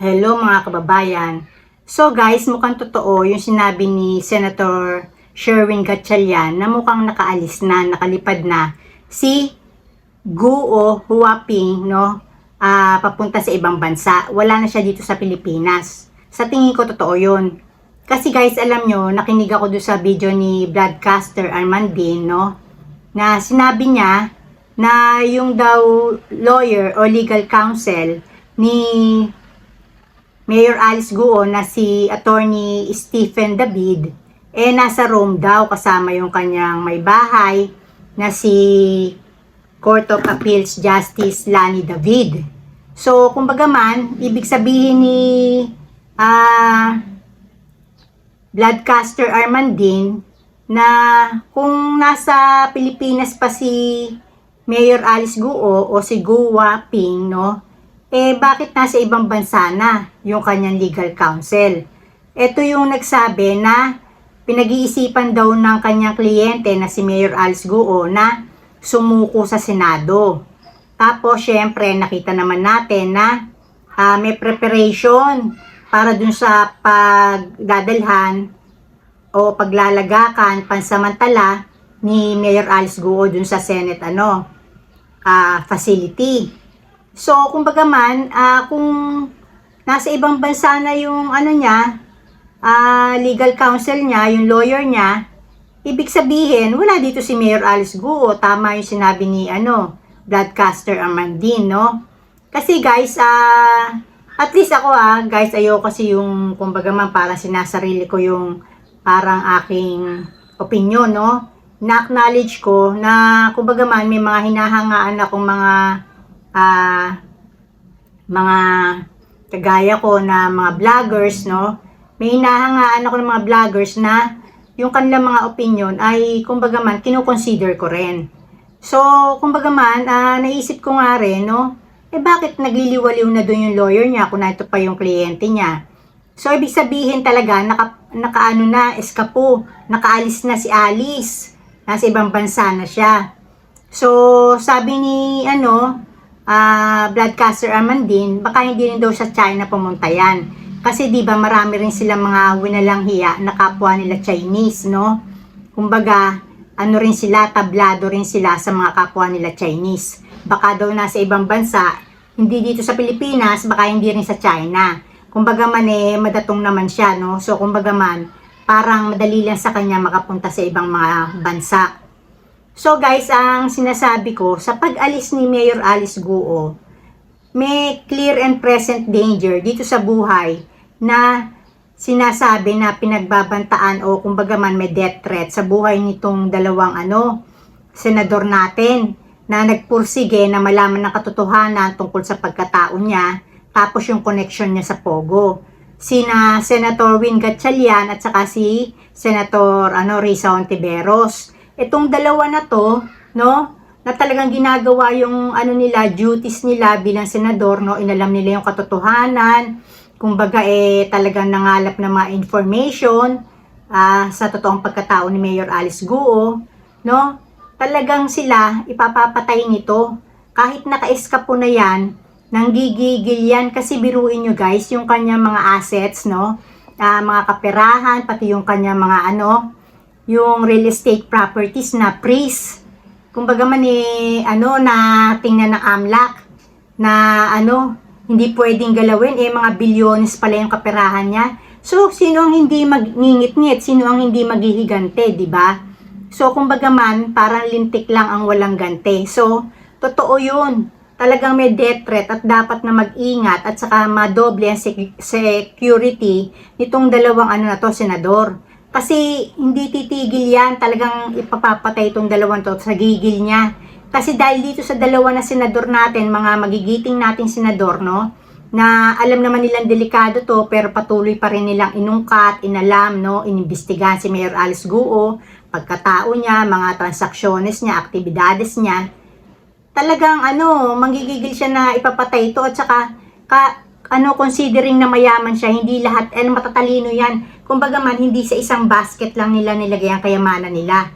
Hello mga kababayan. So guys, mukhang totoo yung sinabi ni Senator Sherwin Gatchalian na mukhang nakaalis na, nakalipad na si Guo Huaping, no? ah, papunta sa ibang bansa. Wala na siya dito sa Pilipinas. Sa tingin ko totoo yun. Kasi guys, alam nyo, nakinig ako doon sa video ni broadcaster Armandin, no? Na sinabi niya na yung daw lawyer o legal counsel ni Mayor Alice Guo na si Attorney Stephen David eh nasa Rome daw kasama yung kanyang may bahay na si Court of Appeals Justice Lani David. So, kumbaga man, ibig sabihin ni ah Bloodcaster Armandin na kung nasa Pilipinas pa si Mayor Alice Guo o si Guwa Ping, no? Eh, bakit nasa ibang bansa na yung kanyang legal counsel? Ito yung nagsabi na pinag-iisipan daw ng kanyang kliyente na si Mayor Alice Guo na sumuko sa Senado. Tapos, syempre, nakita naman natin na ah, may preparation para dun sa pagdadalhan o paglalagakan pansamantala ni Mayor Alice Guo dun sa Senate ano ah, facility. So, kumbaga man, ah, kung nasa ibang bansa na yung ano niya, ah, legal counsel niya, yung lawyer niya, ibig sabihin, wala dito si Mayor Alice Guo. Tama yung sinabi ni ano, broadcaster Amandine, no? Kasi guys, ah, at least ako ah, guys, ayoko kasi yung, kumbaga man, parang sinasarili ko yung parang aking opinion, no? Na-acknowledge ko na, kumbaga man, may mga hinahangaan akong mga, ah, mga kagaya ko na mga vloggers, no? May hinahangaan ako ng mga vloggers na yung kanilang mga opinion ay, kumbaga man, kinukonsider ko rin. So, kumbaga man, ah, naisip ko nga rin, no? Eh, bakit nagliliwaliw na doon yung lawyer niya kung ito pa yung kliyente niya? So, ibig sabihin talaga, naka, nakaano na, eskapo, nakaalis na si Alice. Nasa ibang bansa na siya. So, sabi ni, ano, ah, broadcaster Amandine, baka hindi rin daw sa China pumunta yan. Kasi di ba marami rin silang mga winalang hiya na kapwa nila Chinese, no? Kumbaga, ano rin sila, tablado rin sila sa mga kapwa nila Chinese. Baka daw nasa ibang bansa, hindi dito sa Pilipinas, baka hindi rin sa China. Kumbaga man eh, madatong naman siya, no? So, kumbaga man, parang madali lang sa kanya makapunta sa ibang mga bansa. So guys, ang sinasabi ko, sa pag-alis ni Mayor Alice Guo, may clear and present danger dito sa buhay na sinasabi na pinagbabantaan o kumbaga man may death threat sa buhay nitong dalawang ano, senador natin na nagpursige na malaman ng katotohanan tungkol sa pagkatao niya tapos yung connection niya sa Pogo. Sina Senator Win Gatchalian at saka si Senator ano, Risa Ontiveros. Itong dalawa na to, no, na talagang ginagawa yung ano nila, duties nila bilang senador, no, inalam nila yung katotohanan, kumbaga eh talagang nangalap ng mga information ah, sa totoong pagkatao ni Mayor Alice Guo, no? Talagang sila ipapapatay nito. Kahit naka-eskapo na yan, nanggigigil yan kasi biruin nyo guys, yung kanyang mga assets, no? Ah, mga kaperahan, pati yung kanyang mga ano, yung real estate properties na freeze. Kumbaga man eh, ano, na tingnan ng AMLAC na ano, hindi pwedeng galawin, eh mga bilyones pala yung kaperahan niya. So, sino ang hindi magngingit-ngit? Sino ang hindi maghihigante, di ba? So, kumbaga man, parang lintik lang ang walang gante. So, totoo yun. Talagang may death threat at dapat na mag-ingat at saka madoble ang sec- security nitong dalawang ano na to, senador. Kasi hindi titigil yan, talagang ipapapatay itong dalawang to sa gigil niya. Kasi dahil dito sa dalawa na senador natin, mga magigiting nating senador, no? Na alam naman nilang delikado to, pero patuloy pa rin nilang inungkat, inalam, no? Inimbestigahan si Mayor Alice Guo, pagkatao niya, mga transaksyones niya, aktibidades niya. Talagang ano, manggigigil siya na ipapatay ito at saka ka, ano, considering na mayaman siya, hindi lahat, eh, matatalino yan. Kumbaga man, hindi sa isang basket lang nila nilagay ang kayamanan nila.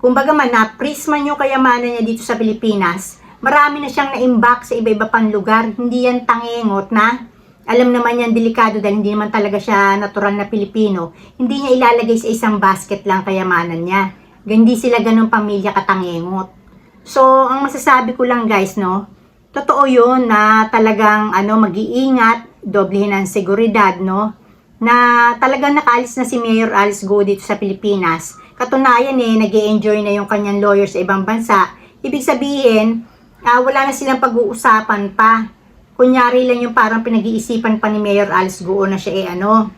Kumbaga man, na-prisma yung kayamanan niya dito sa Pilipinas, marami na siyang na-imbak sa iba-iba pang lugar. Hindi yan tangengot na alam naman yan delikado dahil hindi naman talaga siya natural na Pilipino, hindi niya ilalagay sa isang basket lang kayamanan niya. Hindi sila ganun pamilya katangengot. So, ang masasabi ko lang guys, no, totoo yun na talagang ano, mag-iingat, doblehin ang seguridad, no, na talagang nakaalis na si Mayor Alice Go dito sa Pilipinas. Katunayan eh, nag enjoy na yung kanyang lawyer sa ibang bansa. Ibig sabihin, ah, wala na silang pag-uusapan pa. Kunyari lang yung parang pinag-iisipan pa ni Mayor Alice Go na siya eh ano,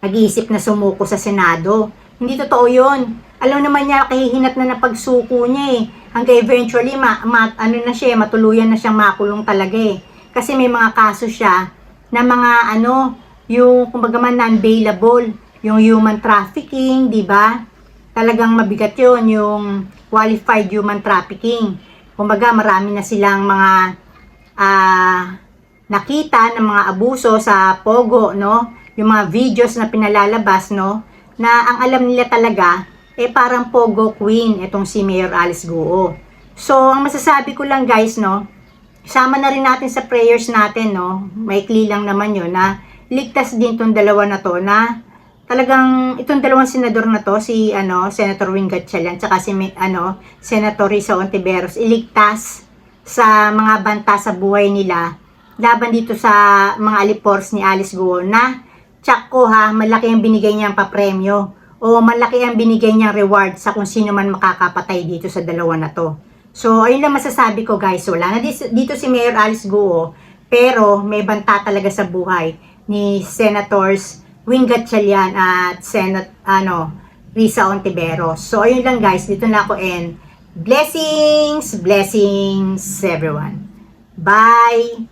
nag-iisip na sumuko sa Senado. Hindi totoo yun. Alam naman niya, kahihinat na na pagsuko niya eh. Hanggang eventually, ma, ma- ano na siya, matuluyan na siyang makulong talaga eh. Kasi may mga kaso siya na mga ano, yung kumbaga man non-bailable, yung human trafficking, di ba? Talagang mabigat yun, yung qualified human trafficking. Kumbaga marami na silang mga ah nakita ng mga abuso sa Pogo, no? Yung mga videos na pinalalabas, no? Na ang alam nila talaga, eh parang Pogo Queen, itong si Mayor Alice Guo. So, ang masasabi ko lang guys, no? Sama na rin natin sa prayers natin, no? Maikli lang naman yun na ligtas din tong dalawa na to na talagang itong dalawang senador na to, si ano, Senator Wing Gatchalian, tsaka si ano, Senator Risa Ontiveros, iligtas sa mga banta sa buhay nila laban dito sa mga alipors ni Alice Guo na tsak ko ha, malaki ang binigay niyang papremyo o malaki ang binigay niyang reward sa kung sino man makakapatay dito sa dalawa na to. So, ayun lang masasabi ko guys. Wala na dito si Mayor Alice Guo, pero may banta talaga sa buhay ni Senators Wing Gatchalian at Senat ano, Risa Ontiveros. So, ayun lang guys. Dito na ako and blessings, blessings everyone. Bye!